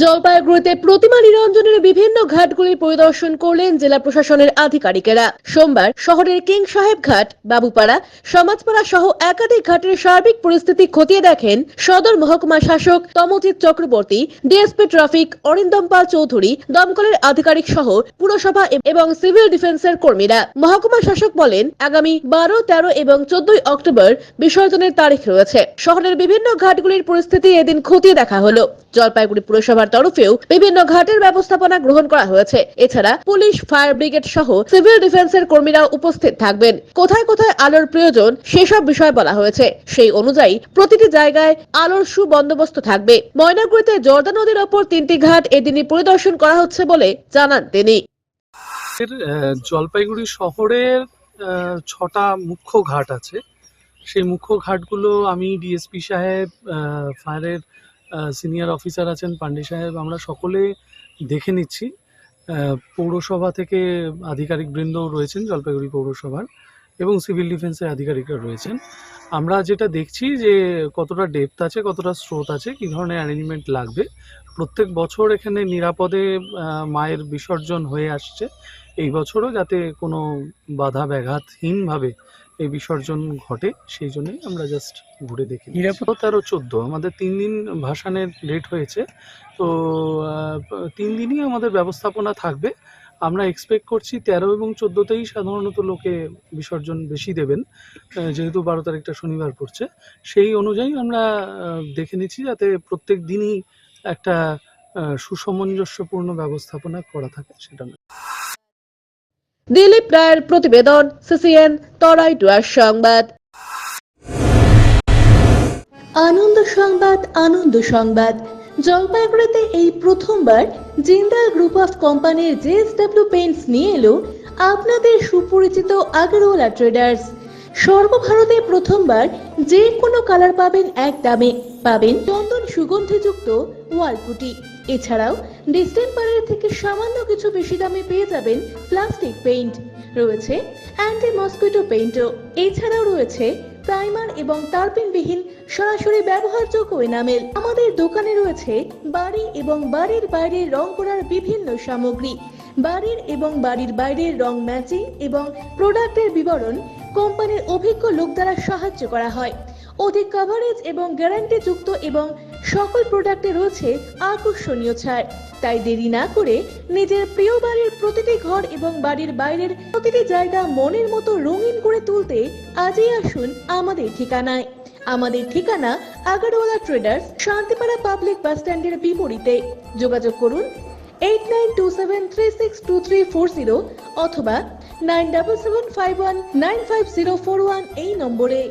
জলপাইগুড়িতে প্রতিমা নিরঞ্জনের বিভিন্ন ঘাটগুলি পরিদর্শন করলেন জেলা প্রশাসনের আধিকারিকেরা। সোমবার শহরের কিং সাহেব ঘাট, বাবুপাড়া, সমাজপাড়া সহ একাধিক ঘাটের সার্বিক পরিস্থিতি খতিয়ে দেখেন সদর মহকুমা শাসক তমজিৎ চক্রবর্তী, ডিএসপি ট্রাফিক অরিন্দম পাল চৌধুরী, দমকলের আধিকারিক সহ পুরসভা এবং সিভিল ডিফেন্সের কর্মীরা। মহকুমা শাসক বলেন, আগামী বারো, তেরো এবং চোদ্দই অক্টোবর বিসর্জনের তারিখ রয়েছে। শহরের বিভিন্ন ঘাটগুলির পরিস্থিতি এদিন খতিয়ে দেখা হলো। জলপাইগুড়ি পুরসভার তরফেও বিভিন্ন ঘাটের ব্যবস্থাপনা গ্রহণ করা হয়েছে। এছাড়া পুলিশ, ফায়ার ব্রিগেড সহ সিভিল ডিফেন্সের কর্মীরা উপস্থিত থাকবেন। কোথায় কোথায় আলোর প্রয়োজন, সেসব বিষয় বলা হয়েছে। সেই অনুযায়ী প্রতিটি জায়গায় আলোর সুবন্দোবস্ত থাকবে। ময়নাগুড়িতে জর্দা নদীর ওপর তিনটি ঘাট এদিনই পরিদর্শন করা হচ্ছে বলে জানান তিনি। জলপাইগুড়ি শহরের ছটা মুখ্য ঘাট আছে। সেই মুখ্য ঘাটগুলো আমি ডিএসপি সাহেব ফায়ারের সিনিয়র অফিসার আছেন পান্ডে সাহেব, আমরা সকলে দেখে নিচ্ছি। পৌরসভা থেকে আধিকারিক বৃন্দও রয়েছেন, জলপাইগুড়ি পৌরসভার, এবং সিভিল ডিফেন্সের আধিকারিকরা রয়েছেন। আমরা যেটা দেখছি যে কতটা ডেপথ আছে, কতটা স্রোত আছে, কী ধরনের অ্যারেঞ্জমেন্ট লাগবে, প্রত্যেক বছর এখানে নিরাপদে মায়ের বিসর্জন হয়ে আসছে। এই বছরও যাতে কোনো বাধা ব্যাঘাতহীনভাবে এই বিসর্জন ঘটে, সেই জন্যই আমরা জাস্ট ঘুরে দেখি নিরাপদ তেরো চোদ্দ, আমাদের তিন দিন ভাসানের ডেট হয়েছে। তো তিন দিনই আমাদের ব্যবস্থাপনা থাকবে। আমরা এক্সপেক্ট করছি তেরো এবং চোদ্দোতেই সাধারণত লোকে বিসর্জন বেশি দেবেন যেহেতু বারো তারিখটা শনিবার পড়ছে। সেই অনুযায়ী আমরা দেখে নিচ্ছি যাতে প্রত্যেক দিনই একটা সুসমঞ্জস্যপূর্ণ ব্যবস্থাপনা করা থাকে, সেটা না দিলীপ রায়ের প্রতিবেদন, সিসিএন, তরাই ডুয়ার সংবাদ। আনন্দ সংবাদ আনন্দ সংবাদ। জলপাইগুড়িতে এই প্রথমবার জিন্দাল গ্রুপ অফ কোম্পানির জেএসডব্লিউ পেন্টস নিয়ে এলো আপনাদের সুপরিচিত আগরওয়ালা ট্রেডার্স সর্বভারতে প্রথমবার যে কোনো কালার পাবেন এক দামে। পাবেন চন্দন সুগন্ধিযুক্ত ওয়ালপুটি এছাড়াও ডিস্টেম্পারের থেকে সামান্য কিছু বেশি দামে পেয়ে যাবেন প্লাস্টিক পেইন্ট। রয়েছে অ্যান্টি মসকুইটো পেইন্টও। এছাড়াও রয়েছে প্রাইমার এবং তারপিনবিহীন সরাসরি ব্যবহারযোগ্য এনামেল। আমাদের দোকানে রয়েছে বাড়ি এবং বাড়ির বাইরে রং করার বিভিন্ন সামগ্রী। বাড়ির এবং বাড়ির বাইরের রং ম্যাচিং এবং প্রোডাক্টের বিবরণ কোম্পানির অভিজ্ঞ লোক দ্বারা সাহায্য করা হয়। অধিক কভারেজ এবং গ্যারান্টি যুক্ত এবং সকল প্রোডাক্টে রয়েছে আকর্ষণীয় ছাড়। তাই দেরি না করে নিজের প্রিয় বাড়ির প্রতিটি ঘর এবং বাড়ির বাইরের প্রতিটি জায়গা মনের মতো রঙিন করে তুলতে আজই আসুন আমাদের ঠিকানায়। আমাদের ঠিকানা Agarwala traders Shantipara public bus স্ট্যান্ডের বিপরীতে। যোগাযোগ করুন eight nine two seven three six two three four zero অথবা nine double seven five one nine five zero four one এই নম্বরে।